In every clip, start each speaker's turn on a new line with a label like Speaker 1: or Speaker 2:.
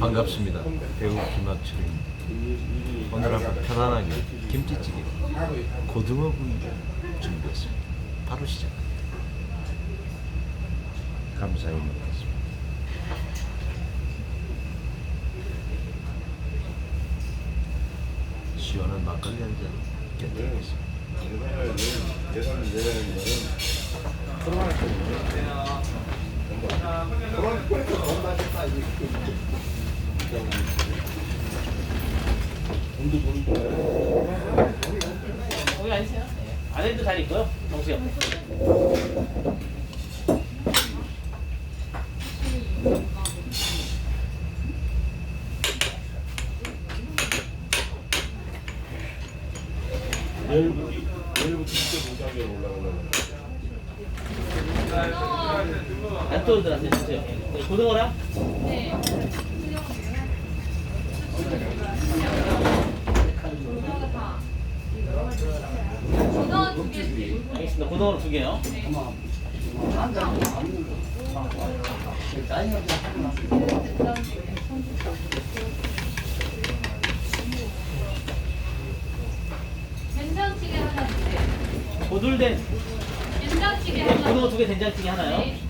Speaker 1: 반갑습니다. 배우 김학철입니다. 오늘 한번 편안하게 김치찌개, 고등어 구이 준비했습니다. 바로 시작. 감사히 먹겠습니다. 시원한 막걸리 한잔
Speaker 2: 내려는 거는
Speaker 3: 거기 앉으세요. 네. 안에도 자리 있고요. 정수 옆에.
Speaker 2: 내일부터 내일부터 진짜 무장에 올라오려고
Speaker 3: 정수 옆에. 네, 고등어랑 알겠습니다. 고등어로 두 개요.
Speaker 4: 된장찌개 하나 주세요.
Speaker 3: 고들된
Speaker 4: 된장찌개
Speaker 3: 네,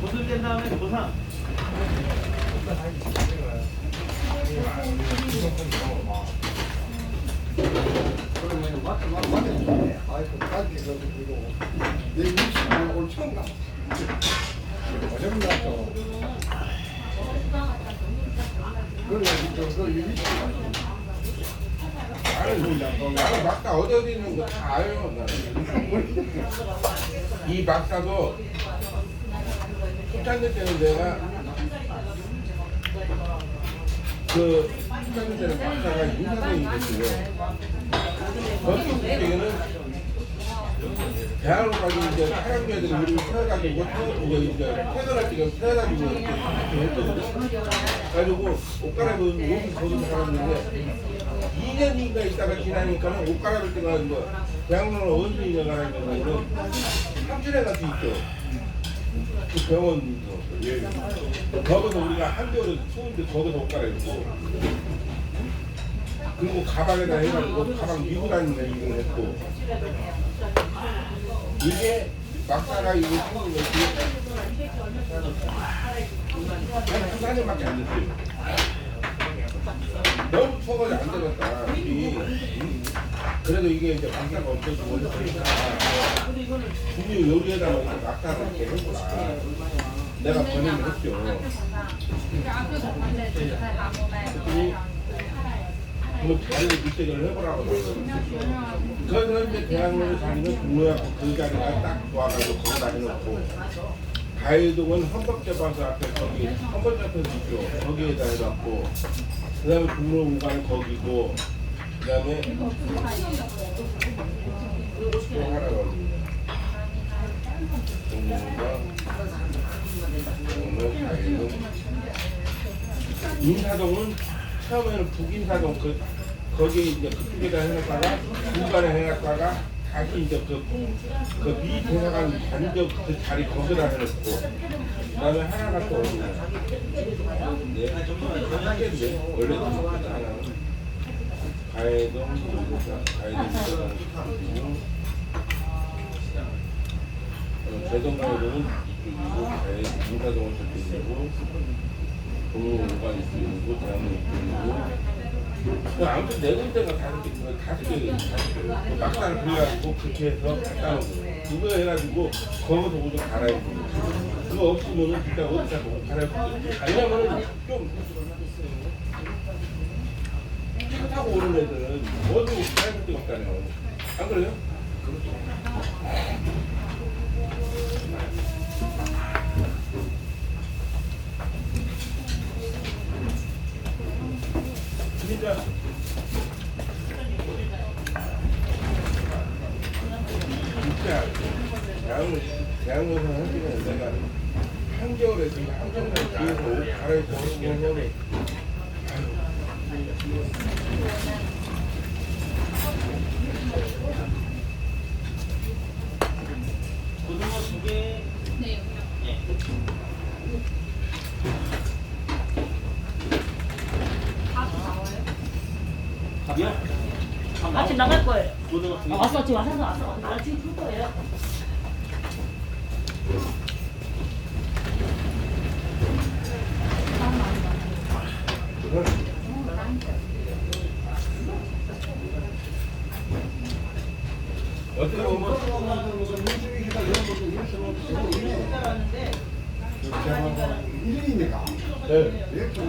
Speaker 3: 고들된 다음에
Speaker 5: 또.
Speaker 2: 나는 막다 어디 있는 거 다 알아요 이 막다도 초창기 때는 내가 그 초창기 때는 막다가 인사동이 있었어요. 거기 그때는 대학로까지 이제 사람들이 우리를 태워가지고 이제 이제 퇴근할 때 태워가지고 이렇게 했거든요. 그래가지고 옷 갈아입은 옷을 벗은 사람인데 2년인가 있다가 지나니까는 옷 갈아입을 때가 뭐 대학로는 언제 갈아입는 거는 3주에 갈수 있죠. 그 병원도 예. 거기서 우리가 한겨울에 추운데 거기서 옷 갈아입고 그리고 가방에다 해가지고 가방 미고 다니는 일을 했고 이게 막다가 이게 생긴 것이 한두 달밖에 안 됐어요. 너무 추워가지고 안 되겠다. 우리 음? 그래도 이게 이제 막다가 없어지고 그러니까 분유 요리에다가 이렇게 막다가 이렇게 했구나. 내가 번역을 했죠. 그래서 이제 대학로에 사는 동료하고 그 자리가 딱 좋아가지고 거기다 해놓고 가해동은 헌법재판소 앞에 거기 헌법재판소 있죠 거기에다 해놨고 그 다음에 동로공간 거기고 그 다음에 또 하나가 어디냐 동로공간 동로 가해동 인사동은 처음에는 북인사동 그 거기에 이제 그쪽에다 해놨다가 중간에 해놨다가 다시 이제 그 그 미대사관 관적 그 자리 거기다 해놓고. 그다음에 하나가 또 어디냐 네 하겠네. 원래 두 하나는 가해동 가해동. 가해동 대동 가해동은 이쪽이고 가해 인사동은 저쪽이고 동로가 있고 대학로 있고 아무튼 네 군데가 다섯 개, 다섯 개, 다섯 개. 막상 그래가지고 그렇게 해서 놓은 거예요. 그거 해가지고 거기서 옷을 갈아입고 그거 없으면은 진짜 어디다 옷 갈아입고 왜냐면은 좀 배운 애들은 모두 사용할 데가 없잖아요. 안 그래요? 진짜 진짜 야구 대학로에서 하기는 한겨울에 지금 한겨울에 뒤에서 옷 갈아입고 오는 거는
Speaker 3: 고등 나오-
Speaker 6: 나갈 거예요. 아, 왔어, 지금 와서 왔어. 나 지금 줄 거예요.
Speaker 2: 어떻게 보면
Speaker 5: 일이니까.
Speaker 2: 네.
Speaker 5: 그리고 방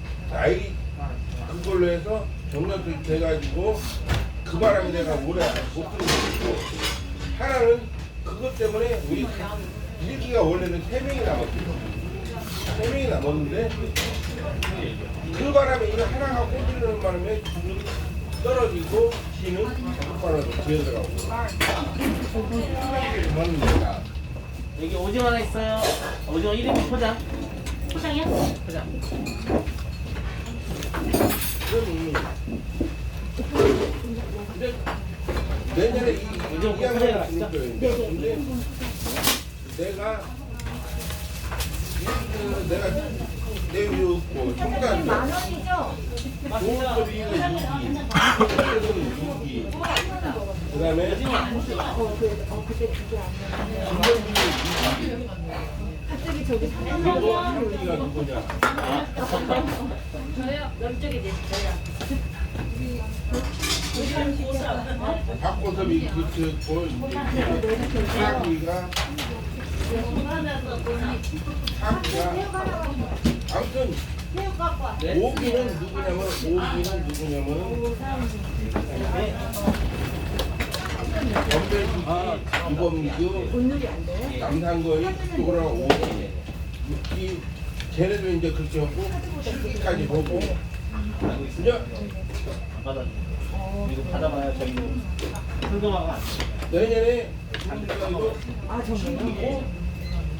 Speaker 2: 나이 그걸로 해서 정년퇴 돼가지고 그 바람에 내가 올해 못 들어오고 하나는 그것 때문에 우리 다- 일기가 원래는 세 명이 남았거든요. 세 명이 남았는데 그 바람에 이거 하나가 꽂히는 바람에 떨어지고 지는 똑바로 지어들어가고 그만 내가
Speaker 3: 여기 오징어 하나 있어요. 오징어 1인분 포장.
Speaker 6: 포장이요?
Speaker 3: 포장.
Speaker 2: 내년에 이, 이,
Speaker 3: 오징어
Speaker 2: 이 양반을
Speaker 3: 포장해라,
Speaker 2: 부를 거예요 이제. 근데 내가 이- 내가 내비웠고 청단
Speaker 6: 만 원이죠?
Speaker 2: 좋은 이거 2기 이기 그 다음에
Speaker 6: 갑자기 저기
Speaker 2: 그리고 한기가 누구냐
Speaker 4: 저요?
Speaker 6: 열쪽에 됐어요.
Speaker 2: 박고섭이 그고 사기가 사기가 아무튼 오기는 누구냐면 오기는 누구냐면 건배수기 유범규 남산거의 그거랑 오기 이 쟤네도 이제 그렇게 하고 실기까지 보고 이제.
Speaker 3: 이거 받아봐야 저희 돼.
Speaker 2: 내년에 아 정말요?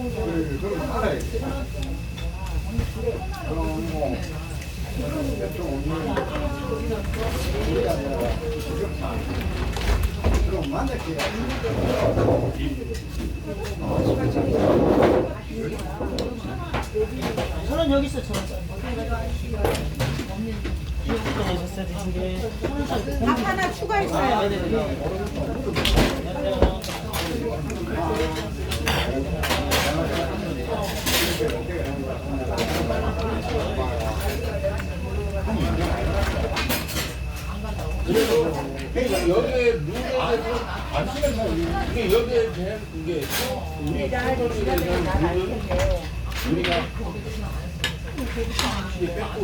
Speaker 5: 그럼 알아야 돼. 그럼 뭐, 좀 오늘 우리가 내가 그럼 만날게요.
Speaker 6: 저는 여기 있어, 저는. 밥 하나 추가했어요.
Speaker 2: 그러니까 여기에 룰에 대해서 이게 여기에 대한 이게 우리 소설에 대한 룰은 우리가 확실히 뺐고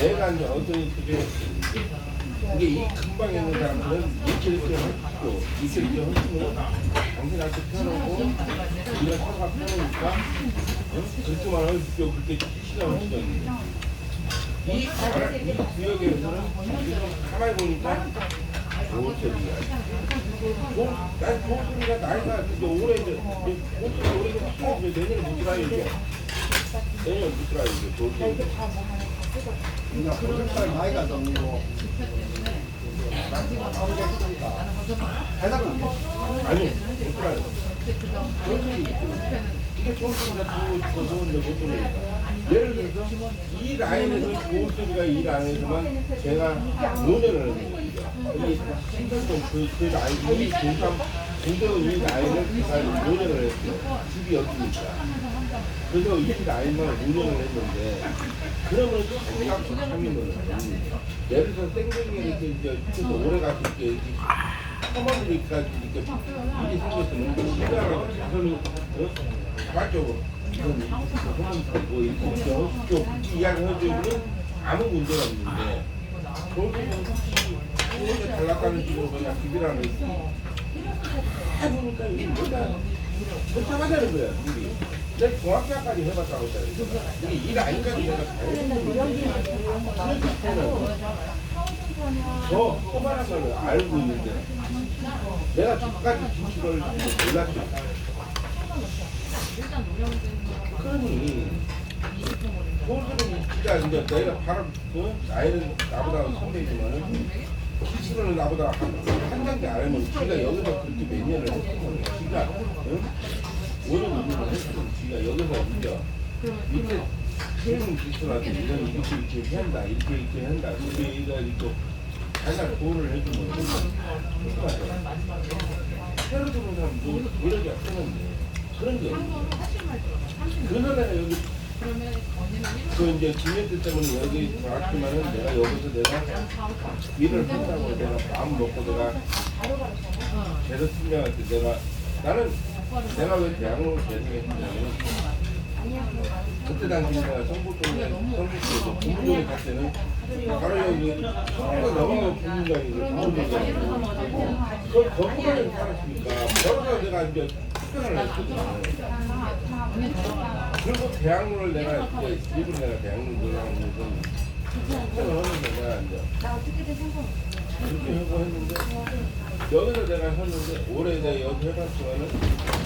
Speaker 2: 내가 이제 어떤 그게 이게 이 근방에 있는 사람들은 이렇게 이렇게 하고 이렇게 이렇게 하 당신한테 펴놓고 우리가 서가 펴놓으니까 그렇게만 하면 또 그렇게 시간을 지정이 이, 구역에서는 가만히 보니까 좋은 소리가 난 좋은 소리가 나이가 이제 올해 이제 좋은 소리 올해 좀 키워 이제 내년에 못 들어요 이제 내년에 못 들어요 이제 좋은 소리.
Speaker 5: 그냥 그런 나이가 너무
Speaker 2: 예를 들어서 이 라인에서 좋은 소리가 이 라인에서만 제가 노래를 하는 거예요 이 신선동 그, 그 라인 이 중삼 중대원 이 라인을 제가 노래를 했어요 집이 여기니까 그래서 이 라인만 운영을 했는데 그러면 자기가 참이면은 예를 들어 땡땡이 이렇게 이제 좀 오래 가서 이렇게 이렇게 커먼이니까 이렇게 일이 생겼으면 시간을 자선이 어? 자발적으로. 뭐좀 이야기 해주면 아무 문제가 없는데 저는 혼자 달라가는 식으로 그냥 비비라는 해보니까 이게 뭐가 복잡하다는 거야 둘이 내가 중학교까지 해봤다고 했잖아 이게 일 아닌가도 내가 다 했는데 저 꼬마란 걸 알고 있는데 내가 저까지 진출을 몰랐죠. 그러니 소설은 진짜 이제 내가 바로 그 나이는 나보다 선배지만은 기술은 나보다 한, 한 단계 아래면 지가 여기서 그렇게 몇 년을 했으면 지가 응? 5년 6년을 했으면 지가 여기서 이제 밑에 지금 기술한테 이런 이렇게 이렇게 한다 이렇게 이렇게 한다. 이렇게 해가지고 자기가 도움을 해주면 좋겠다 새로 들어온 사람 뭐 이렇게 하는데 그런 게 없어 그래서 내가 여기 그 이제 김현태 때문에 여기 왔지만은 내가 여기서 내가 일을 한다고 내가 마음 먹고 내가 계속 팀장할 때 내가 나는 내가 왜 대학로를 계속했냐면 그때 당시 내가 성북동에 성북도에서 부문동에 갈 때는 바로 여기 넘어가고 부문동이고 부문동이고 그걸 거부를 살았으니까 거기서 내가 이제 출근을 했거든 그리고 대학로를 내가 이제 일부러 내가 대학로 들어가는 것은 출근을 하는데 내가 이제 그렇게 하고 했는데 여기서 내가 했는데 올해 내가 여기 해봤지만은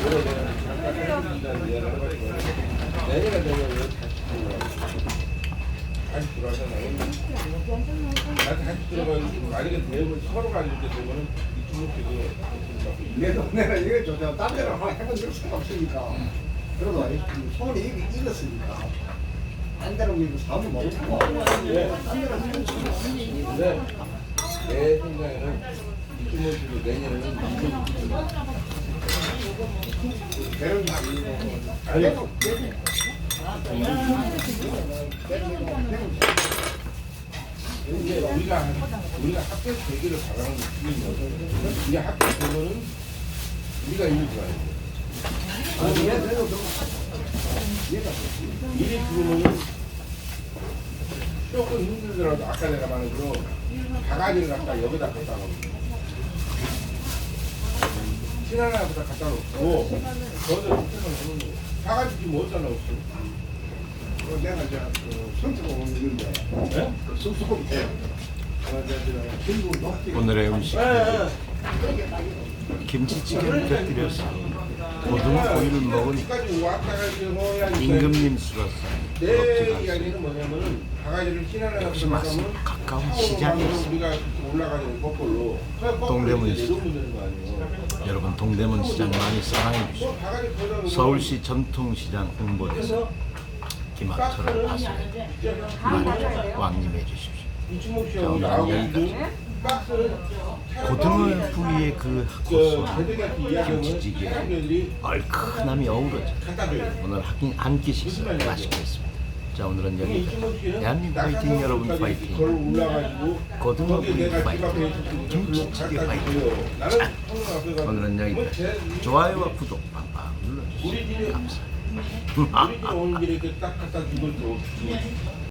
Speaker 2: 올해 내가 잠깐 기간 내가 해봤지만은 내년에 내가 여기 다시 들어와 다시 들어와서 나는 나 다시 들어가지고 만약에 대우를 서로가 이렇게 되면은 이 주먹지고
Speaker 5: 내 동네는 이게 좋죠. 딴 한번 해본 적 없으니까. 이 손이 이기 익었으니까. 딴 데는 이거 사면 못 먹고.
Speaker 2: 근데 내 생각에는 이 주먹지고 내년에는 이거
Speaker 5: 배를 다.
Speaker 2: 아니 이제 우리가 우리가 학교 되기를 바라는 느낌이 거죠. 우리 학교 되면은 우리가.
Speaker 5: 아니, 얘도 좀
Speaker 2: 일이 들어오면은 조금 힘들더라도 아까 내가 말한 대로 바가지를 갖다 여기다 갖다 놓고 신하나보다 갖다 놓고 거기서 하는 거 바가지 지금 어디다 넣었어?
Speaker 5: 그 내가 이제 그 성적 오는 있는데
Speaker 2: 네?
Speaker 5: 그 돼. 그 전부 높게
Speaker 1: 오늘의 음식
Speaker 2: 네.
Speaker 1: 김치찌개를 곁들여서 고등어 먹은
Speaker 2: 지금 뭐야
Speaker 1: 임금님 수라상
Speaker 2: 내 이야기는 뭐냐면은 바가지를 신하나
Speaker 1: 혹시 말씀 가까운 시장에 있습니다.
Speaker 2: 우리가 올라가는 거꾸로
Speaker 1: 동대문
Speaker 2: 이제
Speaker 1: 시장. 여러분 동대문 많이 사랑해
Speaker 2: 뭐
Speaker 1: 주시고 서울시 전통시장 홍보대사 김학철을 하시게 많이 왕님해 주십시오.
Speaker 2: 이주목
Speaker 1: 자,
Speaker 2: 씨하고
Speaker 1: 오늘은
Speaker 2: 나하고
Speaker 1: 여기까지.
Speaker 2: 지금 박스를
Speaker 1: 고등어 부위의 그
Speaker 2: 개들한테 이야기하면
Speaker 1: 김치찌개 얼큰함이 어우러져
Speaker 2: 갖다 줘요.
Speaker 1: 오늘 한, 한 끼씩 맛있겠습니다. 자 오늘은 여기까지.
Speaker 2: 씨는
Speaker 1: 대한민국 파이팅 여러분 파이팅.
Speaker 2: 걸어 올라가지고
Speaker 1: 고등어
Speaker 2: 거기
Speaker 1: 구이
Speaker 2: 내가 집
Speaker 1: 파이팅. 김치찌개
Speaker 2: 갖다
Speaker 1: 파이팅.
Speaker 2: 줘요. 나는 성능 앞에 가서
Speaker 1: 오늘은
Speaker 2: 뭐
Speaker 1: 여기까지.
Speaker 2: 제-
Speaker 1: 좋아요와 구독 빵빵
Speaker 2: 우리 집에
Speaker 1: 감사합니다.
Speaker 2: 우리 집에 오는 길에 이렇게 딱 갖다 주고 또